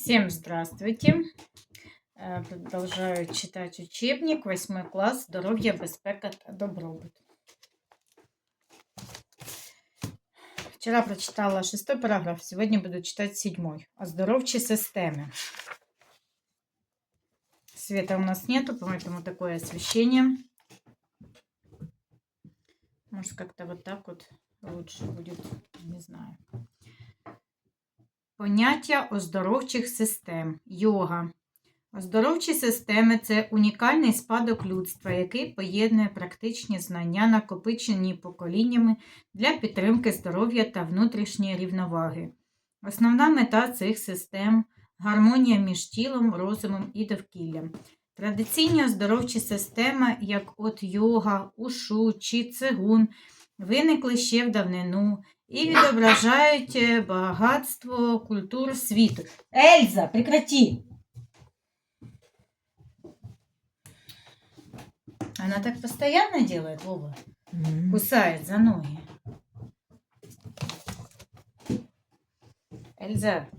Всем здравствуйте! Э, Продолжаю читать учебник, 8 класс «Здоров'я, безпека та добробут». Вчера прочитала шестой параграф, сегодня буду читать седьмой. Оздоровчі системи. Света у нас нету, поэтому такое освещение. Может, как-то вот так вот лучше будет, не знаю. Поняття оздоровчих систем. Йога. Оздоровчі системи це унікальний спадок людства, який поєднує практичні знання, накопичені поколіннями для підтримки здоров'я та внутрішньої рівноваги. Основна мета цих систем гармонія між тілом, розумом і довкіллям. Традиційні оздоровчі системи, як от йога, ушу чи цигун, виникли ще в давнину і відображають е, багатство культур світу. Ельза, прекрати! Она так постоянно делает, Вова? Кусает за ноги. Эльза,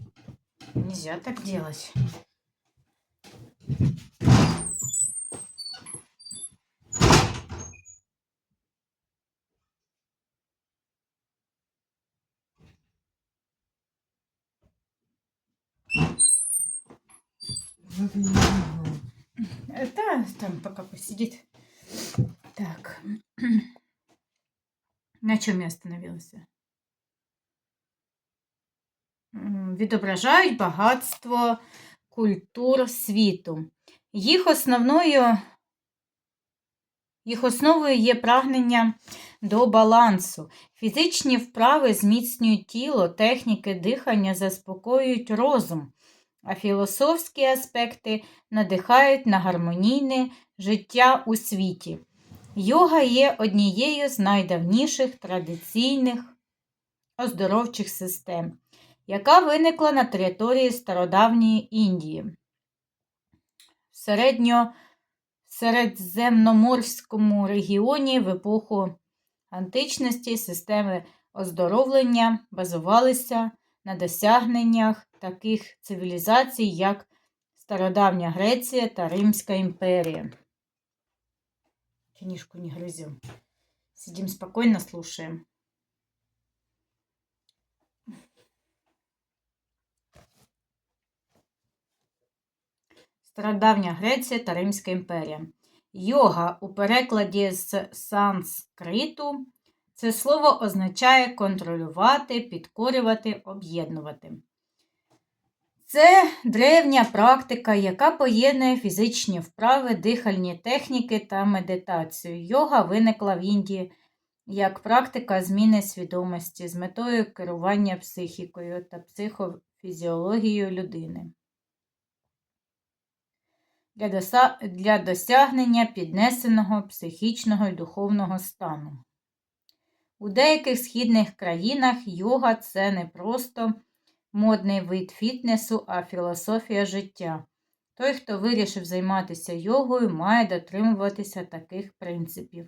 нельзя так делать. Это там пока посидит. Так. На чем я остановилась? Відображають багатство культур світу. Їх основною, їх основою є прагнення до балансу. Фізичні вправи зміцнюють тіло, техніки дихання заспокоюють розум, а філософські аспекти надихають на гармонійне життя у світі. Йога є однією з найдавніших традиційних оздоровчих систем, яка виникла на території стародавньої Індії. В середньо середземноморському регіоні в епоху античності системи оздоровлення базувалися на досягненнях таких цивілізацій, як Стародавня Греція та Римська імперія. Книжку не грызем. Сидим спокойно, слушаем. Стародавня Греція та Римська імперія. Йога у перекладі з санскриту це слово означає контролювати, підкорювати, об'єднувати. Це древня практика, яка поєднує фізичні вправи, дихальні техніки та медитацію. Йога виникла в Індії як практика зміни свідомості з метою керування психікою та психофізіологією людини. Для, досягнення піднесеного психічного і духовного стану. У деяких східних країнах йога це не просто модний вид фітнесу, а філософія життя. Той, хто вирішив займатися йогою, має дотримуватися таких принципів: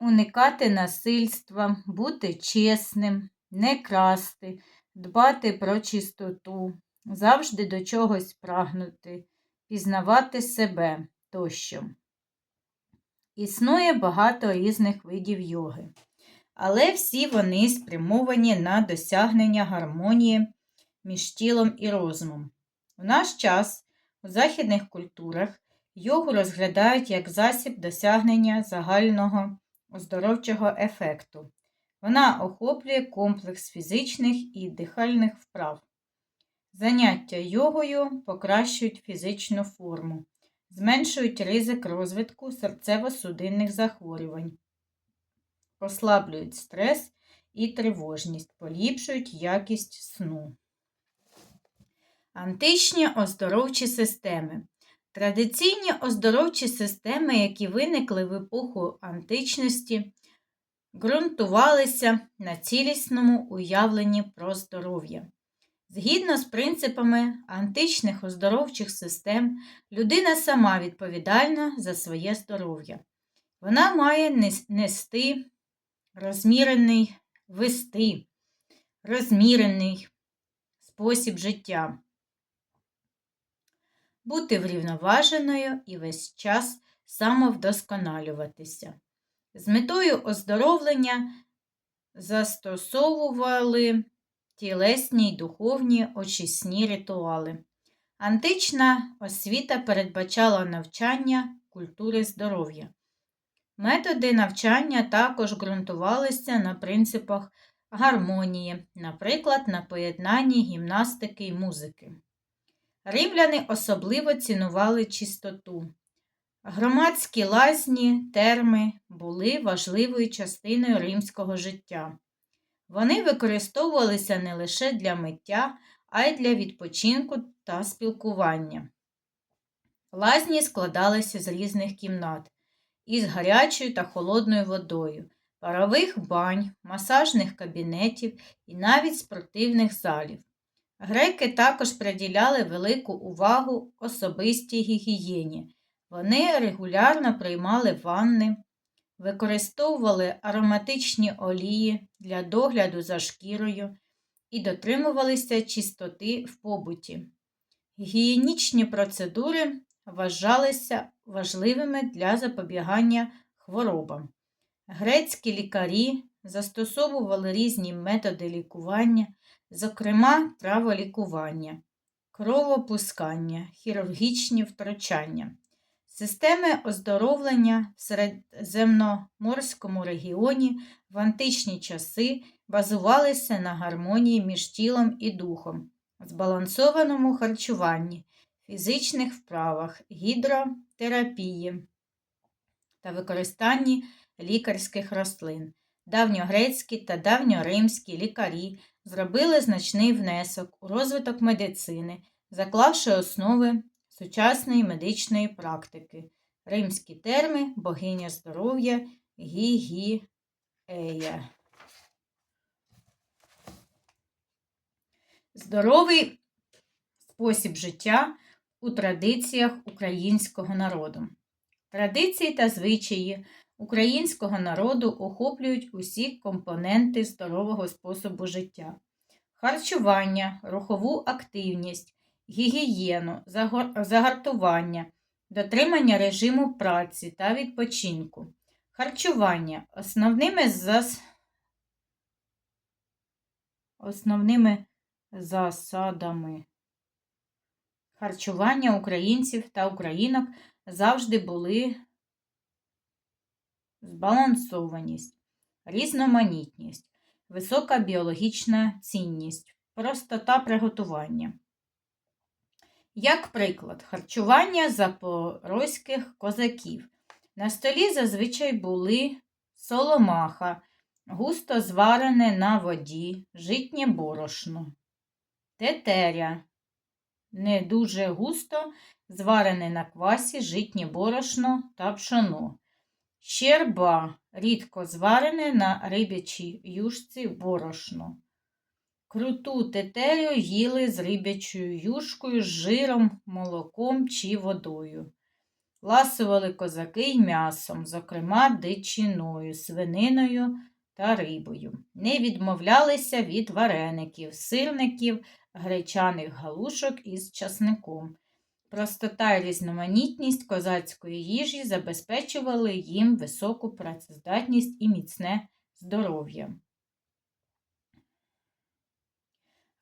уникати насильства, бути чесним, не красти, дбати про чистоту, завжди до чогось прагнути, пізнавати себе тощо. Існує багато різних видів йоги, але всі вони спрямовані на досягнення гармонії між тілом і розумом. У наш час у західних культурах йогу розглядають як засіб досягнення загального оздоровчого ефекту. Вона охоплює комплекс фізичних і дихальних вправ. Заняття йогою покращують фізичну форму, зменшують ризик розвитку серцево-судинних захворювань, послаблюють стрес і тривожність, поліпшують якість сну. Античні оздоровчі системи. Традиційні оздоровчі системи, які виникли в епоху античності, ґрунтувалися на цілісному уявленні про здоров'я. Згідно з принципами античних оздоровчих систем, людина сама відповідальна за своє здоров'я. Вона має нести розмірений, вести розмірений спосіб життя бути врівноваженою і весь час самовдосконалюватися. З метою оздоровлення застосовували тілесні й духовні очисні ритуали. Антична освіта передбачала навчання культури здоров'я. Методи навчання також ґрунтувалися на принципах гармонії, наприклад, на поєднанні гімнастики й музики. Римляни особливо цінували чистоту. Громадські лазні, терми були важливою частиною римського життя. Вони використовувалися не лише для миття, а й для відпочинку та спілкування. Лазні складалися з різних кімнат із гарячою та холодною водою, парових бань, масажних кабінетів і навіть спортивних залів. Греки також приділяли велику увагу особистій гігієні. Вони регулярно приймали ванни, використовували ароматичні олії для догляду за шкірою і дотримувалися чистоти в побуті. Гігієнічні процедури вважалися важливими для запобігання хворобам. Грецькі лікарі застосовували різні методи лікування, зокрема траволікування, кровопускання, хірургічні втручання. Системи оздоровлення в середземноморському регіоні в античні часи базувалися на гармонії між тілом і духом, збалансованому харчуванні, фізичних вправах, гідротерапії та використанні лікарських рослин. Давньогрецькі та давньоримські лікарі зробили значний внесок у розвиток медицини, заклавши основи сучасної медичної практики. Римські терми богиня здоров'я Гігіея. Здоровий спосіб життя у традиціях українського народу. Традиції та звичаї українського народу охоплюють усі компоненти здорового способу життя, харчування, рухову активність, гігієну, загартування, дотримання режиму праці та відпочинку. Харчування. Основними зас... основними засадами. Харчування українців та українок завжди були збалансованість, різноманітність, висока біологічна цінність, простота приготування. Як приклад, харчування запорозьких козаків. На столі зазвичай були соломаха, густо зварене на воді, житнє борошно, тетеря, не дуже густо зварене на квасі, житнє борошно та пшоно, щерба рідко зварене на рибячій юшці борошно. Круту тетерю їли з рибячою юшкою, жиром, молоком чи водою. Ласували козаки й м'ясом, зокрема дичиною, свининою та рибою. Не відмовлялися від вареників, сирників, гречаних галушок із часником. Простота і різноманітність козацької їжі забезпечували їм високу працездатність і міцне здоров'я.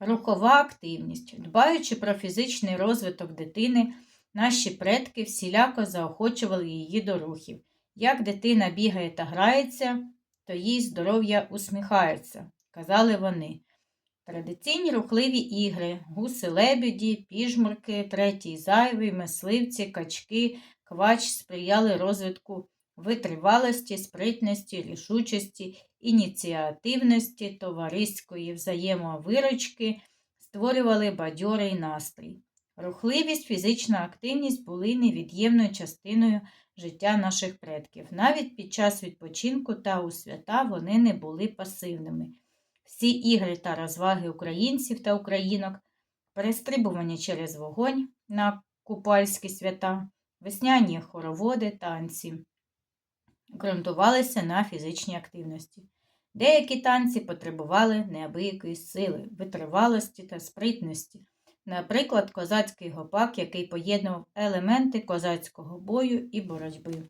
Рухова активність. Дбаючи про фізичний розвиток дитини, наші предки всіляко заохочували її до рухів. Як дитина бігає та грається, то їй здоров'я усміхається, казали вони. Традиційні рухливі ігри, гуси лебеді, піжмурки, третій зайвий, мисливці, качки, квач сприяли розвитку витривалості, спритності, рішучості, ініціативності, товариської взаємовирочки, створювали бадьорий настрій. Рухливість, фізична активність були невід'ємною частиною життя наших предків. Навіть під час відпочинку та у свята вони не були пасивними. Всі ігри та розваги українців та українок, перестрибування через вогонь на купальські свята, весняні хороводи, танці, ґрунтувалися на фізичній активності. Деякі танці потребували неабиякої сили, витривалості та спритності. наприклад, козацький гопак, який поєднував елементи козацького бою і боротьби.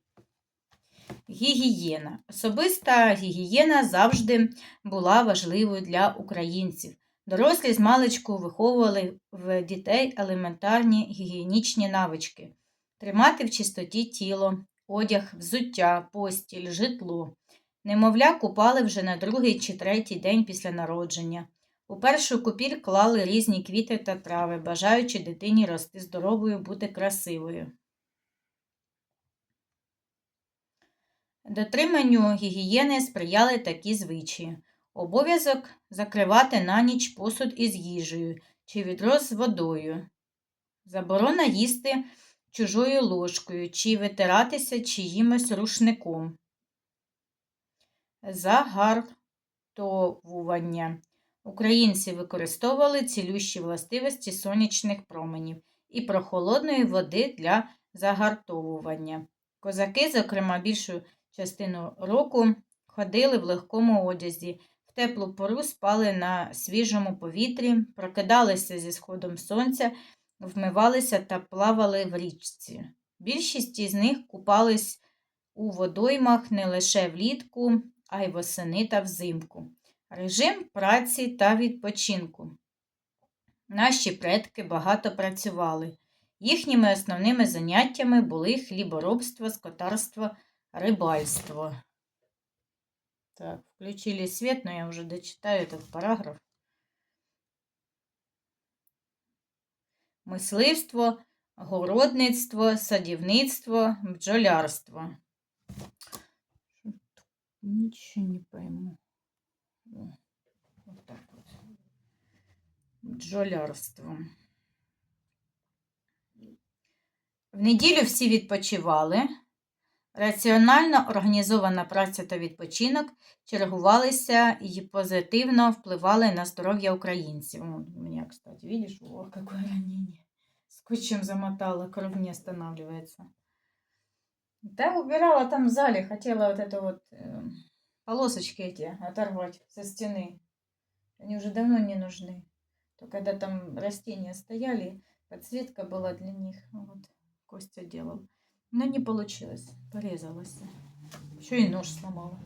Гігієна. Особиста гігієна завжди була важливою для українців. Дорослі з маличку виховували в дітей елементарні гігієнічні навички тримати в чистоті тіло, одяг, взуття, постіль, житло. Немовля купали вже на другий чи третій день після народження. У першу купіль клали різні квіти та трави, бажаючи дитині рости здоровою, бути красивою. Дотриманню гігієни сприяли такі звичаї. Обов'язок закривати на ніч посуд із їжею чи відро з водою. Заборона їсти чужою ложкою чи витиратися чиїмось рушником. Загартовування. Українці використовували цілющі властивості сонячних променів і прохолодної води для загартовування. Козаки, зокрема, більшу частину року ходили в легкому одязі, в теплу пору спали на свіжому повітрі, прокидалися зі сходом сонця, вмивалися та плавали в річці. Більшість із них купались у водоймах не лише влітку, а й восени та взимку. Режим праці та відпочинку. Наші предки багато працювали. Їхніми основними заняттями були хліборобство, скотарство, рибальство. Так, включили свет, но я уже дочитаю этот параграф. Мисливство, городництво, садівництво, бджолярство. Ничего не пойму. Вот так вот. Бджолярство. В неділю всі відпочивали. Раціонально організована праця та відпочинок чергувалися і позитивно впливали на здоров'я українців. Вот у меня, кстати, видишь, о, какое ранение. Скотчем замотала, кровь не останавливается. Да, убирала там в зале, хотела вот это вот э, полосочки эти оторвать со стены. Они уже давно не нужны. То когда там растения стояли, подсветка была для них. Вот, Костя делал. Но не получилось. Порезалась. Еще и нож сломала.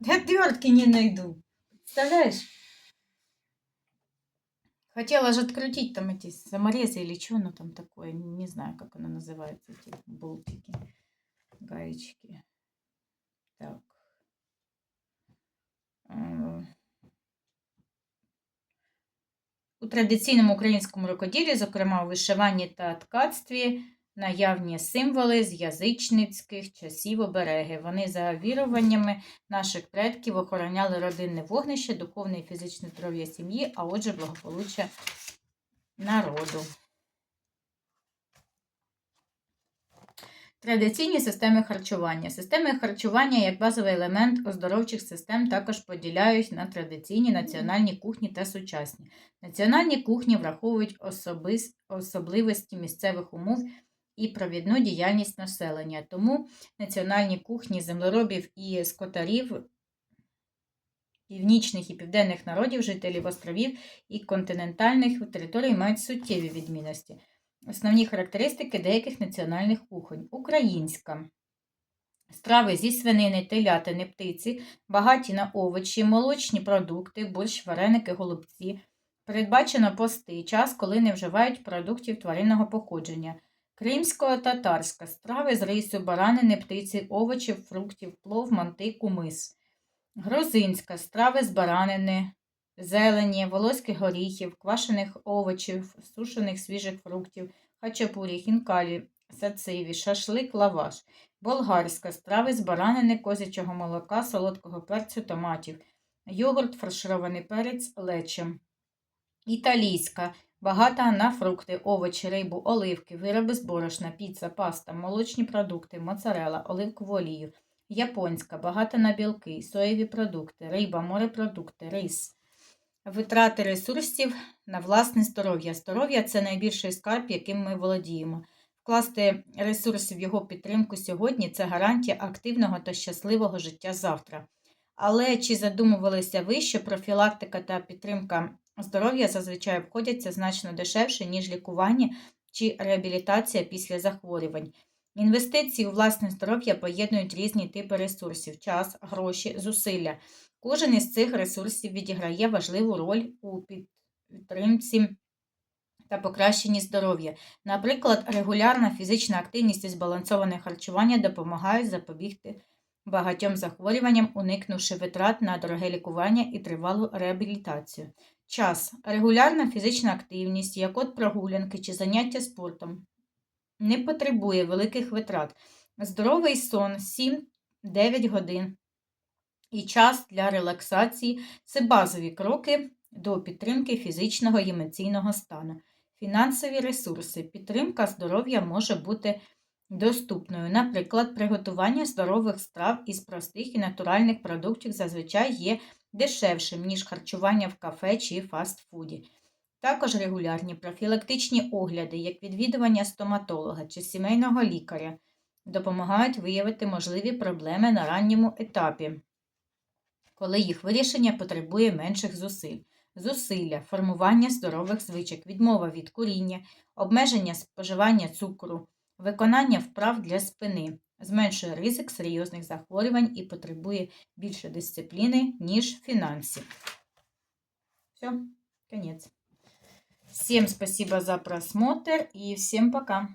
Я отвертки не найду. Представляешь? Хотела же открутить там эти саморезы или что оно там такое. Не знаю, как оно называется, эти болтики, гаечки. Так. Е, У традиційному українському рукоділлі, зокрема у вишиванні та ткацтві, наявні символи з язичницьких часів обереги. Вони за віруваннями наших предків охороняли родинне вогнище, духовне і фізичне здоров'я сім'ї, а отже, благополуччя народу. Традиційні системи харчування. Системи харчування як базовий елемент оздоровчих систем також поділяють на традиційні національні кухні та сучасні. Національні кухні враховують особис... особливості місцевих умов і провідну діяльність населення. Тому національні кухні землеробів і скотарів північних і південних народів, жителів островів і континентальних територій мають суттєві відмінності. Основні характеристики деяких національних кухонь. Українська. Страви зі свинини, телятини, птиці, багаті на овочі, молочні продукти, борщ, вареники, голубці. Передбачено пости, час, коли не вживають продуктів тваринного походження. Кримсько-татарська страви з рису, баранини, птиці, овочів, фруктів, плов, манти, кумис. Грузинська страви з баранини, зелені, волоських горіхів, квашених овочів, сушених свіжих фруктів, хачапурі, хінкалі, сациві, шашлик, лаваш. Болгарська страви з баранини, козячого молока, солодкого перцю, томатів, йогурт, фарширований перець, лечем. Італійська багата на фрукти, овочі, рибу, оливки, вироби з борошна, піца, паста, молочні продукти, моцарела, оливкову олію. Японська багата на білки, соєві продукти, риба, морепродукти, рис. Витрати ресурсів на власне здоров'я. Здоров'я це найбільший скарб, яким ми володіємо. Вкласти ресурси в його підтримку сьогодні це гарантія активного та щасливого життя завтра. Але чи задумувалися ви, що профілактика та підтримка здоров'я зазвичай обходяться значно дешевше, ніж лікування чи реабілітація після захворювань. Інвестиції у власне здоров'я поєднують різні типи ресурсів час, гроші, зусилля. Кожен із цих ресурсів відіграє важливу роль у підтримці та покращенні здоров'я. Наприклад, регулярна фізична активність і збалансоване харчування допомагають запобігти багатьом захворюванням, уникнувши витрат на дороге лікування і тривалу реабілітацію. Час. Регулярна фізична активність, як от прогулянки чи заняття спортом, не потребує великих витрат. Здоровий сон 7-9 годин і час для релаксації це базові кроки до підтримки фізичного і емоційного стану. Фінансові ресурси. Підтримка здоров'я може бути доступною. Наприклад, приготування здорових страв із простих і натуральних продуктів зазвичай є дешевшим, ніж харчування в кафе чи фастфуді. Також регулярні профілактичні огляди, як відвідування стоматолога чи сімейного лікаря, допомагають виявити можливі проблеми на ранньому етапі, коли їх вирішення потребує менших зусиль. Зусилля, формування здорових звичок, відмова від куріння, обмеження споживання цукру, виконання вправ для спини, зменшує ризик серйозних захворювань і потребує більше дисципліни, ніж фінансів. Все, конец. Всем спасибо за просмотр и всем пока.